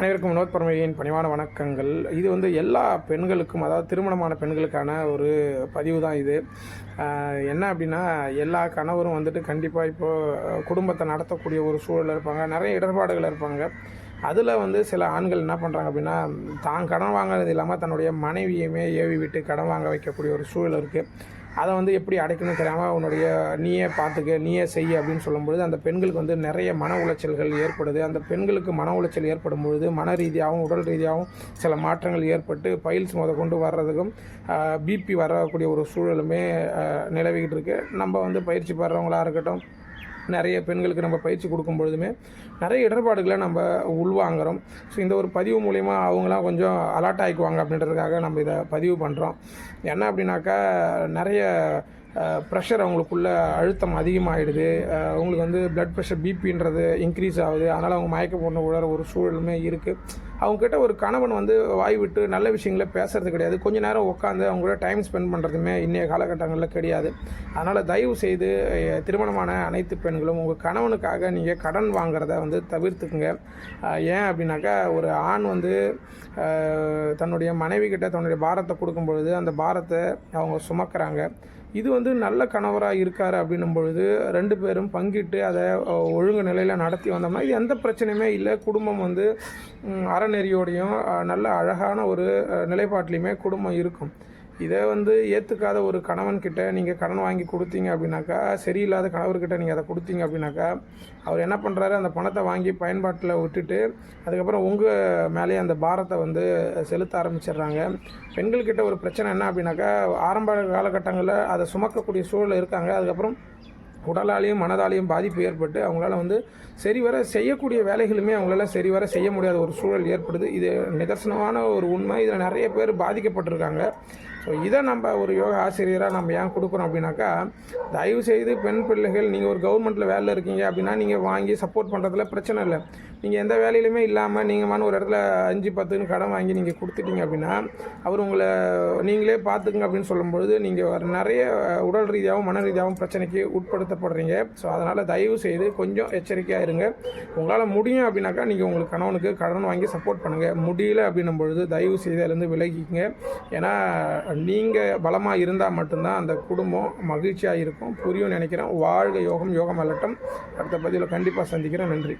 அனைவருக்கும் வினோத் பரமையின் பணிவான வணக்கங்கள். இது வந்து எல்லா பெண்களுக்கும் அதாவது திருமணமான பெண்களுக்கான ஒரு பதிவு தான் இது. என்ன அப்படின்னா எல்லா கணவரும் வந்துட்டு கண்டிப்பாக இப்போது குடும்பத்தை நடத்தக்கூடிய ஒரு சூழலில் இருப்பாங்க. நிறைய இடர்பாடுகள் இருப்பாங்க. அதில் வந்து சில ஆண்கள் என்ன பண்ணுறாங்க அப்படின்னா தான் கடன் வாங்குறது இல்லாமல் தன்னுடைய மனைவியுமே ஏவி விட்டு கடன் வாங்க வைக்கக்கூடிய ஒரு சூழல் இருக்குது அதை வந்து எப்படி அடைக்கணும் தெரியாமல் உன்னுடைய நீயே பார்த்துக்க நீயே செய்ய அப்படின்னு சொல்லும்பொழுது அந்த பெண்களுக்கு வந்து நிறைய மன உளைச்சல்கள் ஏற்படுது. அந்த பெண்களுக்கு மன உளைச்சல் ஏற்படும் பொழுது மன ரீதியாகவும் உடல் ரீதியாகவும் சில மாற்றங்கள் ஏற்பட்டு பைல்ஸ் முத கொண்டு வர்றதுக்கும் பிபி வரக்கூடிய ஒரு சூழலுமே நிலவிக்கிட்டு இருக்குது நம்ம வந்து பயிற்சி பெறவங்களா இருக்கட்டும் நிறைய பெண்களுக்கு நம்ம பயிற்சி கொடுக்கும் பொழுதுமே நிறைய இடர்பாடுகளை நம்ம உள்வாங்குறோம். ஸோ இந்த ஒரு பதிவு மூலிமா அவங்களாம் கொஞ்சம் அலர்ட் ஆகிக்குவாங்க அப்படின்றதுக்காக நம்ம இதை பதிவு பண்ணுறோம் என்ன அப்படின்னாக்கா நிறைய ப்ரெஷர் அவங்களுக்குள்ள அழுத்தம் அதிகமாகிடுது அவங்களுக்கு வந்து பிளட் ப்ரெஷர் பிபின்றது இன்க்ரீஸ் ஆகுது. அதனால் அவங்க மயக்க போன உழற ஒரு சூழலுமே இருக்குது அவங்கக்கிட்ட ஒரு கணவன் வந்து வாய் விட்டு நல்ல விஷயங்கள பேசுறது கிடையாது. கொஞ்ச நேரம் உட்காந்து அவங்க கூட டைம் ஸ்பெண்ட் பண்ணுறதுமே இன்றைய காலகட்டங்களில் கிடையாது. அதனால் தயவு செய்து திருமணமான அனைத்து பெண்களும் உங்கள் கணவனுக்காக நீங்கள் கடன் வாங்குறத வந்து தவிர்த்துக்குங்க. ஏன் அப்படின்னாக்கா ஒரு ஆண் வந்து தன்னுடைய மனைவி கிட்ட தன்னுடைய பாரத்தை கொடுக்கும் பொழுது அந்த பாரத்தை அவங்க சுமக்கிறாங்க. இது வந்து நல்ல கணவராக இருக்கார் அப்படின்னும் பொழுது ரெண்டு பேரும் பங்கிட்டு அதை ஒழுங்கு நிலையில் நடத்தி வந்தோம்னா இது எந்த பிரச்சனையுமே இல்லை. குடும்பம் வந்து அறநெறியோடையும் நல்ல அழகான ஒரு நிலைப்பாட்டிலையுமே குடும்பம் இருக்கும். இதை வந்து ஏற்றுக்காத ஒரு கணவன்கிட்ட நீங்கள் கடன் வாங்கி கொடுத்தீங்க அப்படின்னாக்கா சரியில்லாத கணவர்கிட்ட நீங்கள் அதை கொடுத்தீங்க அப்படின்னாக்கா அவர் என்ன பண்ணுறாரு அந்த பணத்தை வாங்கி பயன்பாட்டில் விட்டுட்டு அதுக்கப்புறம் உங்கள் மேலேயே அந்த பாரத்தை வந்து செலுத்த ஆரம்பிச்சிடுறாங்க. பெண்கள்கிட்ட ஒரு பிரச்சனை என்ன அப்படின்னாக்கா ஆரம்ப காலகட்டங்களில் அதை சுமக்கக்கூடிய சூழல் இருக்காங்க. அதுக்கப்புறம் உடலாலையும் மனதாலையும் பாதிப்பு ஏற்பட்டு அவங்களால வந்து சரிவர செய்யக்கூடிய வேலைகளுமே அவங்களால சரிவர செய்ய முடியாத ஒரு சூழல் ஏற்படுது. இது நிதர்சனமான ஒரு உண்மை. இதில் நிறைய பேர் பாதிக்கப்பட்டிருக்காங்க. ஸோ இதை நம்ம ஒரு யோகா ஆசிரியராக நம்ம ஏன் கொடுக்குறோம் அப்படின்னாக்கா தயவு செய்து பெண் பிள்ளைகள் நீங்கள் ஒரு கவர்மெண்ட்டில் வேலை இருக்கீங்க அப்படின்னா நீங்கள் வாங்கி சப்போர்ட் பண்ணுறதுல பிரச்சனை இல்லை. நீங்கள் எந்த வேலையிலுமே இல்லாமல் நீங்கள் மன ஒரு இடத்துல அஞ்சு பத்துன்னு கடன் வாங்கி நீங்கள் கொடுத்துட்டீங்க அப்படின்னா அவர் உங்களை நீங்களே பார்த்துக்குங்க அப்படின்னு சொல்லும்பொழுது நீங்கள் நிறைய உடல் ரீதியாகவும் மன ரீதியாகவும் பிரச்சனைக்கு உட்படுத்த உட்படுத்தப்படுறீங்க ஸோ அதனால் தயவு செய்து கொஞ்சம் எச்சரிக்கையாக இருங்க. உங்களால் முடியும் அப்படின்னாக்கா நீங்கள் உங்களுக்கு கணவனுக்கு கடன் வாங்கி சப்போர்ட் பண்ணுங்கள் முடியல அப்படின்னும் பொழுது தயவு செய்து அதுலேருந்து விலகிக்கங்க. ஏன்னா நீங்கள் பலமாக இருந்தால் மட்டும்தான் அந்த குடும்பம் மகிழ்ச்சியாக இருக்கும். புரியும் நினைக்கிறேன். வாழ்க யோகம் யோகம் அல்லட்டம் அடுத்த பதிவில் கண்டிப்பாக சந்திக்கிறேன். நன்றி.